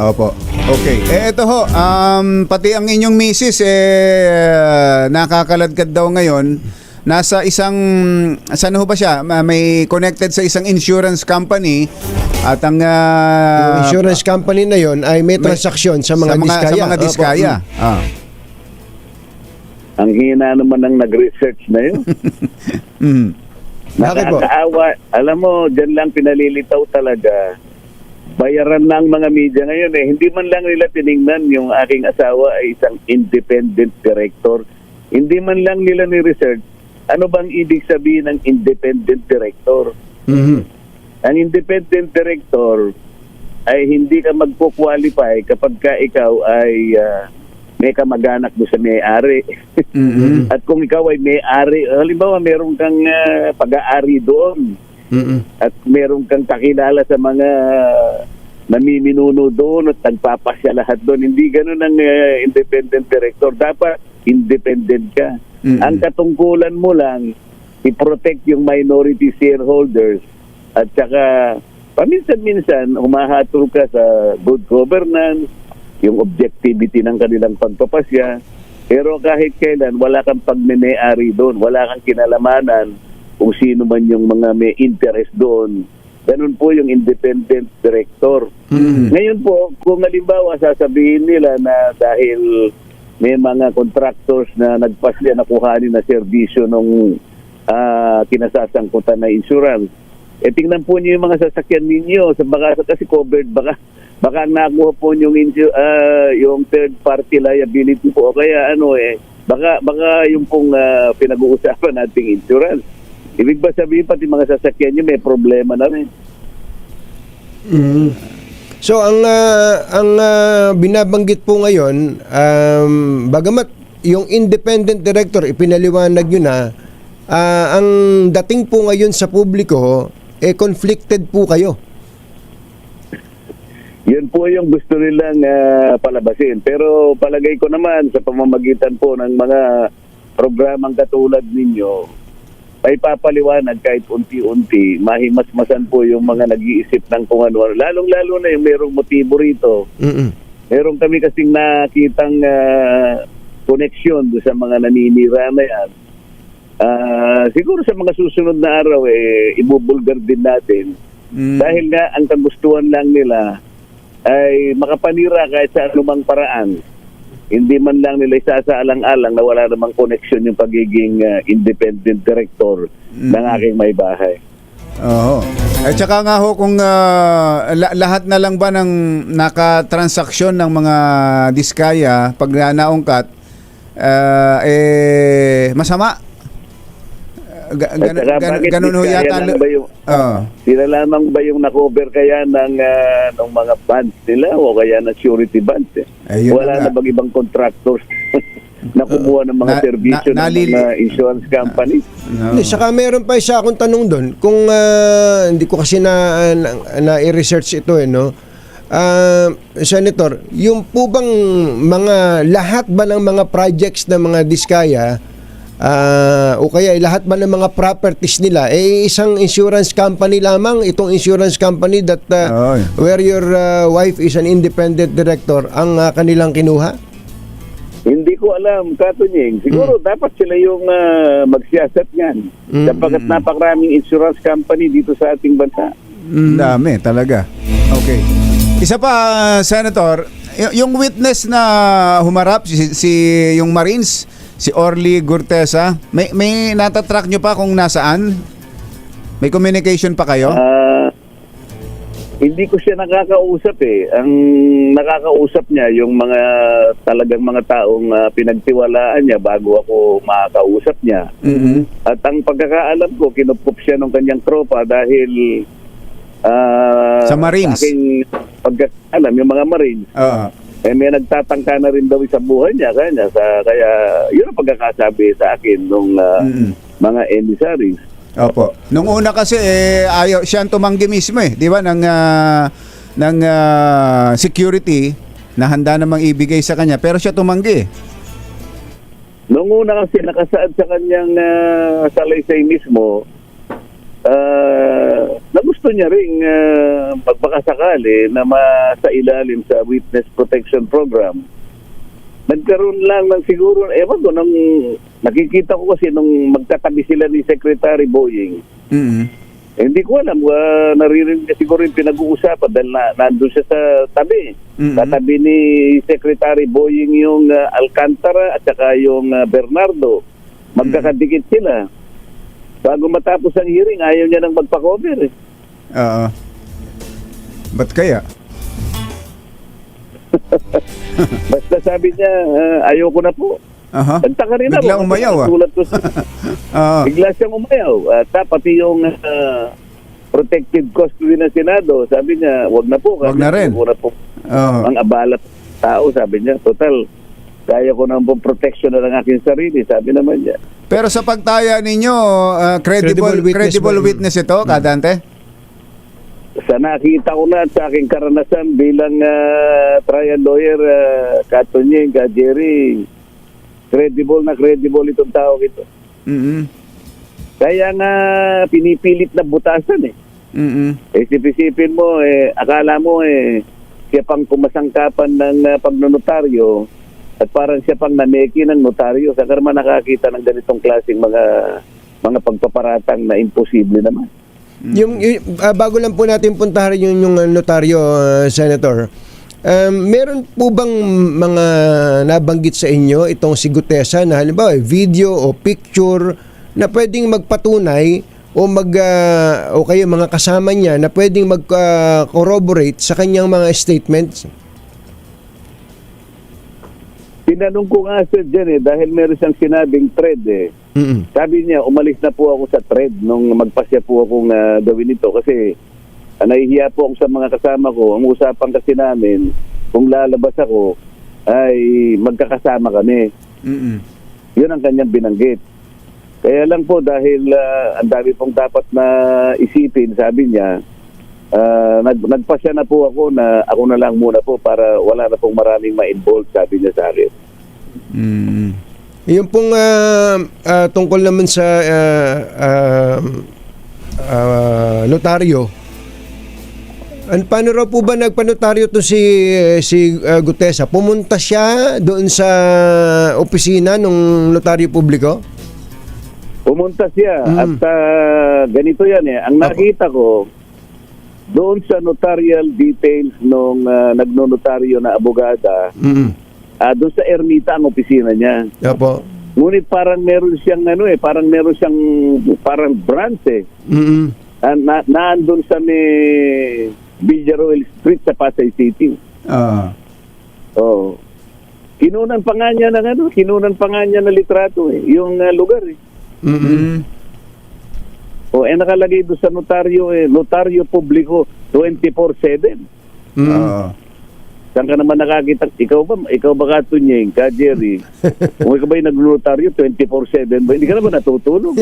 Opo. Okay. Eh, ito ho, um, pati ang inyong misis, eh, nakakaladkad daw ngayon. Nasa isang, saan ho ba siya? Ma- May connected sa isang insurance company at ang... Yung insurance company na yon ay may transaksyon sa mga, diskaya. Sa mga Opo. diskaya. Ah. Ang hina naman ng nag-research na yun. Mm. Bakit po? Nakakaawa. Alam mo, dyan lang pinalilitaw talaga. Bayaran na ang mga media ngayon eh. Hindi man lang nila tiningnan yung aking asawa ay isang independent director. Hindi man lang nila ni-research ano bang ibig sabihin ng independent director. Mhm. Ang independent director ay hindi ka magpo-qualify kapag ka ikaw ay ah, may kamag-anak mo sa may-ari. Mhm. At kung ikaw ay may-ari, halimbawa meron kang ah, pag-aari doon Mhm. at meron kang kakilala sa mga namiminuno doon at nagpapasya lahat doon. Hindi ganun ang ah, independent director. Dapat independent ka. Mm-mm. Ang katungkulan mo lang, i-protect yung minority shareholders at saka paminsan-minsan humahatol ka sa good governance, yung objectivity ng kanilang pagpapasya. Pero kahit kailan, wala kang pagmeme-ari doon, wala kang kinalamanan kung sino man yung mga may interest doon. Ganun po yung independent director. Mhm. Ngayon po, kung halimbawa sasabihin nila na dahil may mga contractors na nagpasya na kuhanin na serbisyo nung ah, kinasasangkutan na insurance, eh tingnan po niyo yung mga sasakyan ninyo sa baka kasi covered baka baka ang nakuha po yung ah, yung third party liability po o kaya ano eh baka baka yung pong ah, pinag-uusapan nating insurance. Ibig ba sabihin pati mga sasakyan niyo may problema na rin? Mhm. So ang ah, ang ah, binabanggit po ngayon um, bagamat yung independent director ipinaliwanag yun na ah, ang dating po ngayon sa publiko eh conflicted po kayo. Yun po yung gusto nilang ah, palabasin. Pero palagay ko naman sa pamamagitan po ng mga programang katulad ninyo, ay papaliwanag kahit unti-unti, mahimasmasan po yung mga nag-iisip ng kung ano. Lalong-lalo na yung merong motibo rito. Mhm. Meron kami kasing nakitang ah, koneksyon doon sa mga naninira na yan. Ah, siguro sa mga susunod na araw, eh, ibubulgar din natin Mm. dahil nga ang kagustuhan lang nila ay makapanira kahit sa anumang paraan. Hindi man lang nila isasaalang-alang na wala namang connection yung pagiging ah, independent director ng aking may bahay. Oo. At saka nga ho kung la- lahat na lang ba ng nakatransaksyon ng mga diskaya pag na- naungkat ah, eh masama. Ga- gan- saka gan- bakit ganun ho yata. lang ba yung, Oo. sila lamang ba yung nakover kaya ng, ah, ng mga bonds nila o kaya ng surety bonds? Eh? Ayun Wala na na bang ibang contractors na kumuha ng mga Na- serbisyo na- ng mga insurance companies? Oo. Hindi, saka meron pa isa akong tanong doon kung ah, hindi ko kasi na na, na i-research ito eh no. Ah, Senator, yung po bang mga lahat ba ng mga projects ng mga diskaya ah, o kaya lahat ba ng mga properties nila eh isang insurance company lamang itong insurance company that Oy. where your ah, wife is an independent director ang ah, kanilang kinuha? Hindi ko alam, Katunying. Siguro dapat sila yung ah, magsiyasat niyan. Mm. Sapagkat napakaraming insurance company dito sa ating bansa. Mm, Dami talaga. Okay. Isa pa, uh, Senator, y- yung witness na humarap, si, si yung Marines, si Orly Gurtesa, may, may natatrack nyo pa kung nasaan? May communication pa kayo? Ah, hindi ko siya nakakausap eh. Ang nakakausap niya yung mga talagang mga taong ah, pinagtiwalaan niya bago ako makakausap niya. Mhm. At ang pagkakaalam ko, kinupup siya ng kanyang tropa dahil ah, Sa Marines. Sa aking pagkakaalam, yung mga Marines, Oo. Eh may nagtatangka na rin daw sa buhay niya kanya sa kaya yun ang pagkakasabi sa akin nung ah, Mm-mm. mga emissaries. Opo. Nung una kasi eh ayaw siya ang tumanggi mismo eh, 'di ba ng ah, ng ah, security na handa namang ibigay sa kanya pero siya tumanggi. Noong una kasi nakasaad sa kanyang ah, salaysay mismo na gusto niya ring uh, magpakasakali na masa ilalim sa Witness Protection Program. Nagkaroon lang ng siguro, ewan ko, nung nakikita ko kasi nung magkatabi sila ni Secretary Boying, Mm-mm. eh, hindi ko alam, uh, naririnig niya siguro yung pinag-uusapan dahil na, nandun siya sa tabi. Katabi ni Secretary Boying yung uh, Alcantara at saka yung uh, Bernardo. Magkakadikit sila. Bago matapos ang hearing, ayaw niya nang magpa-cover. Eh. Oo. Ba't kaya? Basta sabi niya, uh, ayaw ko na po. Aha. Nagtaka rin Bigla ako. umayaw, ah. Tulad ko sa- Oo. Bigla siyang umayaw. At uh, pati yung uh, protective custody ng Senado, sabi niya, wag na po. Wag na rin. Wag na po. Oo. Ang abala tao, sabi niya. Total, kaya ko nang pong protection na ng aking sarili, sabi naman niya. Pero sa pagtaya ninyo, ah, credible, Credible credible witness witness, ito, Kadante? Sa nakita ko na at sa aking karanasan bilang ah, trial lawyer, uh, Katunying, ka Jerry, credible na credible itong tao ito. Mm-mm. Kaya nga pinipilit na butasan eh. Mm-mm. Eh, sipin mo, eh, akala mo eh, siya pang kumasangkapan ng uh, pagnonotaryo at parang siya pang nameki ng notaryo. Sa karma nakakita ng ganitong klaseng mga mga pagpaparatang na imposible naman. Yung, yung- ah, bago lang po natin puntahan yung, yung ah, notaryo, ah, Senator, um, meron po bang mga nabanggit sa inyo itong si Gutesa na halimbawa video o picture na pwedeng magpatunay o mag ah, o kayo mga kasama niya na pwedeng mag-corroborate sa kanyang mga statements? Tinanong ko nga sir dyan eh, dahil meron siyang sinabing thread eh. Mm-mm. Sabi niya, umalis na po ako sa thread nung magpasya po akong ah, gawin ito kasi ah, nahihiya po ako sa mga kasama ko. Ang usapan kasi namin, kung lalabas ako, ay magkakasama kami. Mm-mm. Yun ang kanyang binanggit. Kaya lang po dahil ah, ang dami pong dapat na isipin, sabi niya, ah, nag, nagpasya na po ako na ako na lang muna po para wala na pong maraming ma-involve, sabi niya sa akin. Mm-mm. Yung pong ah, ah, tungkol naman sa ah, ah, ah, notaryo, an paano raw po ba nagpanotaryo to si si ah, Gutesa? Pumunta siya doon sa opisina ng notaryo publiko? Pumunta siya Mm. at ah, ganito yan eh. Ang nakita ko, doon sa notarial details nung ah, nagnonotaryo na abogada, Mm. Ah, doon sa ermita ang opisina niya. Opo. Ngunit parang meron siyang ano eh, parang meron siyang parang branch eh. Mm. Ah, na, naandun sa may Villaroel Street sa Pasay City. Oo. Oh. Kinunan pa nga niya ng ano, kinunan pa nga niya ng litrato eh, yung ah, lugar eh. Mm. Mm. O eh nakalagay doon sa notaryo eh, notaryo publiko 24/7. Mm. Oo. Saan ka naman nakakita? Ikaw ba? Ikaw ba katunyeng? Ka Jerry? Kung ikaw ba yung nagnotaryo 24/7 ba? Hindi ka naman natutulog.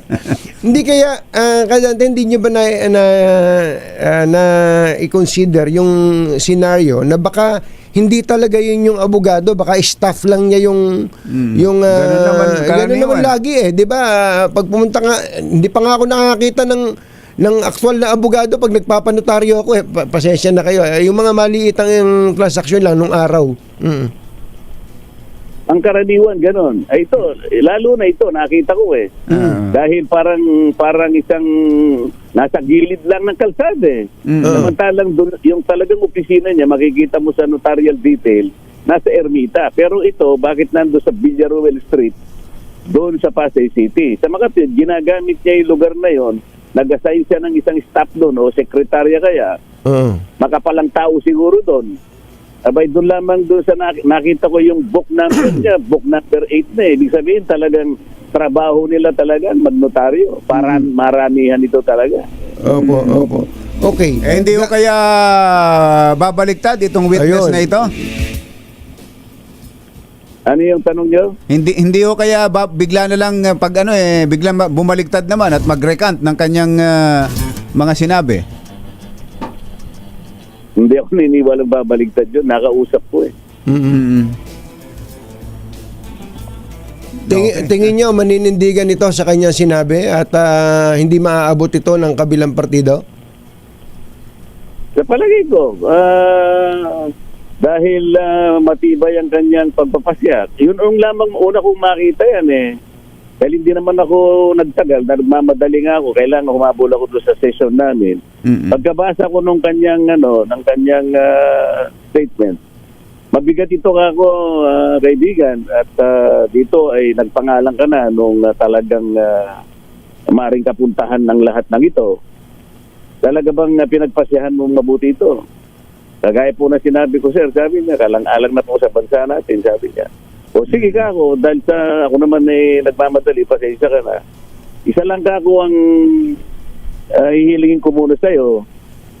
Hindi kaya uh, kadante hindi niyo ba na na, ah, na i-consider yung scenario na baka hindi talaga yun yung abogado, baka staff lang niya yung Mm. yung ah, Ganun naman ganun naman lagi eh, 'di ba? Pag pumunta nga hindi pa nga ako nakakita ng ng actual na abogado pag nagpapanotaryo ako eh, pa- pasensya na kayo. Eh, yung mga maliitang yung transaction lang nung araw. Mm. Ang karaniwan ganon. Ay ito, eh, lalo na ito nakita ko eh. Ah. Dahil parang parang isang nasa gilid lang ng kalsada eh. Mm. Samantalang dun, yung talagang opisina niya makikita mo sa notarial detail nasa Ermita. Pero ito, bakit nando sa Villaruel Street? Doon sa Pasay City. Sa Makapit, ginagamit niya yung lugar na yon. Nag-assign siya ng isang staff doon o sekretarya kaya. Oo. Makapalang tao siguro doon. Abay, doon lamang doon sa nak- nakita ko yung book number niya, book number 8 na eh. Ibig sabihin talagang trabaho nila talaga magnotaryo. Para maramihan ito talaga. Opo, opo. Okay. Eh, hindi ko kaya babaliktad itong witness Ayun. na ito? Ano yung tanong niyo? Hindi hindi ko kaya ba, bigla na lang uh, pag ano eh bigla ma- bumaliktad naman at mag-recant ng kanyang uh, mga sinabi. Hindi ako niniwalang babaligtad yun. Nakausap ko eh. Mm-mm. Mm. Tingi- Okay. Tingin nyo, maninindigan ito sa kanyang sinabi at ah, hindi maaabot ito ng kabilang partido? Sa palagay ko, ah, dahil ah, matibay ang kanyang pagpapasyak, yun ang lamang una kong makita yan eh. Dahil hindi naman ako nagtagal, nagmamadali nga ako, kailangan humabol ako doon sa session namin. Mm-mm. Pagkabasa ko nung kanyang ano, ng kanyang ah, statement, mabigat ito ka ako, ah, kaibigan, at ah, dito ay nagpangalan ka na nung ah, talagang uh, maring kapuntahan ng lahat ng ito. Talaga bang uh, pinagpasyahan mong mabuti ito? Kagaya po na sinabi ko, sir, sabi niya, kalang-alang na po sa bansa natin, sabi niya. O sige ka ako, dahil sa ako naman eh, nagmamadali, pasensya ka na. Isa lang ka ako ang uh, hihilingin ko muna sa'yo.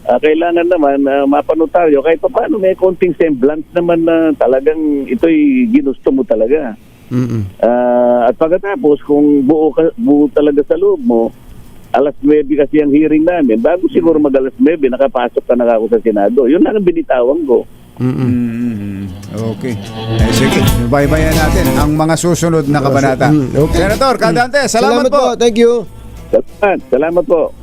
Ah, kailangan naman uh, mapanotaryo kahit pa paano may konting semblance naman na talagang ito'y ginusto mo talaga. Mm-mm. Ah, at pagkatapos, kung buo, ka, buo talaga sa loob mo, alas 9 kasi ang hearing namin, bago siguro mag alas 9, nakapasok ka na ako sa Senado. Yun lang ang binitawan ko. Mm-mm. Mm, okay. Eh, sige, baybayan natin ang mga susunod na kabanata. Mm, okay. Senator Cadante, salamat, po. Thank you. Salamat, salamat po.